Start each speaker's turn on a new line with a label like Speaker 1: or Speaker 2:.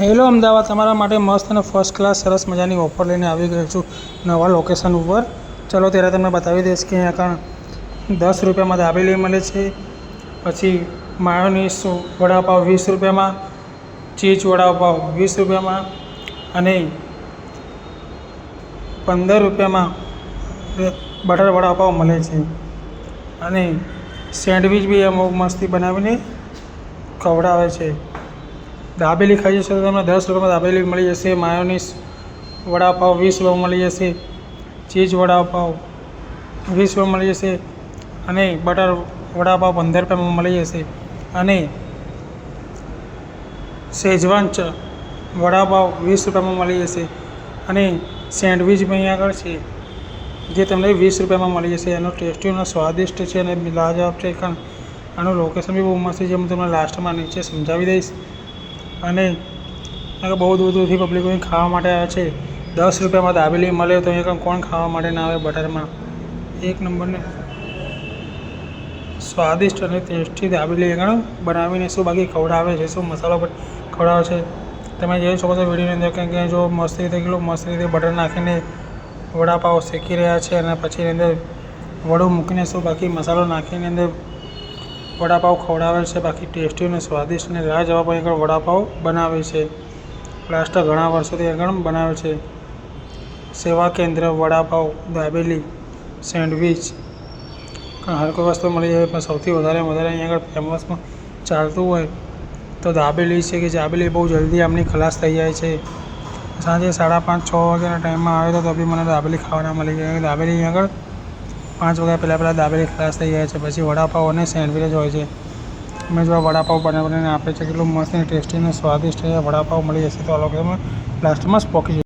Speaker 1: Hello Ahmedabad, તમારા માટે મસ્ત અને ફર્સ્ટ ક્લાસ સરસ મજાની ઓફર લઈને આવી ગયો છું નવા લોકેશન ઉપર. ચલો ત્યારે તમને બતાવી દઈશ કે અહીંયા આગળ દસ રૂપિયામાં દાબેલી મળે છે. પછી માયોનીસ વડાપાવ વીસ રૂપિયામાં ચીઝ વડાપાવ વીસ રૂપિયામાં અને પંદર રૂપિયામાં બટર વડાપાવ મળે છે. અને સેન્ડવિચ બી અમુક મસ્તી બનાવીને ખવડાવે છે. દાબેલી ખાઈ જશો તો તમને દસ રૂપિયામાં દાબેલી મળી જશે, માયોનીસ વડાપાવ વીસ રૂપિયા મળી જશે, ચીઝ વડાપાવ વીસ રૂપિયા મળી જશે અને બટર વડાપાવ પંદર રૂપિયામાં મળી જશે અને શેજવાન ચ વડાપાવ વીસ રૂપિયામાં મળી જશે અને સેન્ડવિચ બી અહીંયા આગળ છે, જે તમને વીસ રૂપિયામાં મળી જશે. એનો ટેસ્ટી અને સ્વાદિષ્ટ છે અને લાજવાબ છે. કારણ આનું લોકેશન બી બહુ મસ્ત છે હું તમને લાસ્ટમાં નીચે સમજાવી દઈશ. અને બહુ દૂર દૂરથી પબ્લિકો ખાવા માટે આવે છે. દસ રૂપિયામાં દાબેલી મળે તો અહીંયા કોણ ખાવા માટે ના આવે બટરમાં? એક નંબરને સ્વાદિષ્ટ અને ટેસ્ટી દાબેલી આગળ બનાવીને શું બાકી ખવડાવે છે, શું મસાલો પણ ખવડાવે છે? તમે જોઈ શકો છો વિડીયોની અંદર કે જો મસ્ત રીતે કેટલું મસ્ત રીતે બટર નાખીને વડાપાવ શેકી રહ્યા છે અને પછી એની અંદર વડું મૂકીને શું બાકી મસાલો નાખીને અંદર વડાપાવ ખવડાવે છે. બાકી ટેસ્ટી અને સ્વાદિષ્ટ અને રાહ જવા પણ આગળ વડાપાવ બનાવે છે. લાસ્ટ ઘણા વર્ષોથી આગળ બનાવે છે. સેવા કેન્દ્ર વડાપાઉં દાબેલી, સેન્ડવિચ. હર કોઈ વસ્તુ મળી જાય પણ સૌથી વધારે વધારે અહીંયા આગળ ફેમસમાં ચાલતું હોય તો દાબેલી છે કે દાબેલી બહુ જલ્દી આમની ખલાસ થઈ જાય છે. સાંજે સાડા પાંચ, છ વાગ્યાના ટાઈમમાં આવે તો બી મને દાબેલી ખાવાના મળી જાય. દાબેલી અહીંયા આગળ પાંચ વાગ્યા પહેલાં પહેલાં દાબેલી ખલાસ થઈ જાય છે. પછી વડાપાવ અને સેન્ડવિચ હોય છે. અમે જો આ વડાપાવ બનાવી બનાવીને આપે છે, કેટલું મસ્ત અને ટેસ્ટી અને સ્વાદિષ્ટ વડાપાવ મળી જશે તો આ લોકો લાસ્ટમાં સ્પોકી